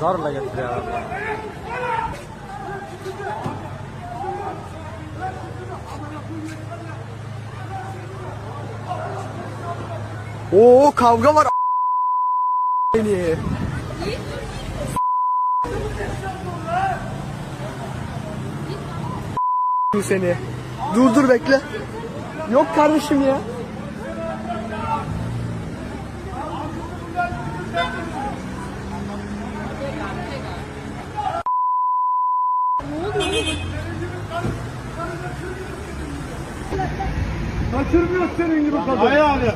Zorla getiriyor abi. Oo kavga var. Beni. seni. Dur dur bekle. Yok kardeşim ya. Kaçırmıyor senin gibi kadın. Hayır abi.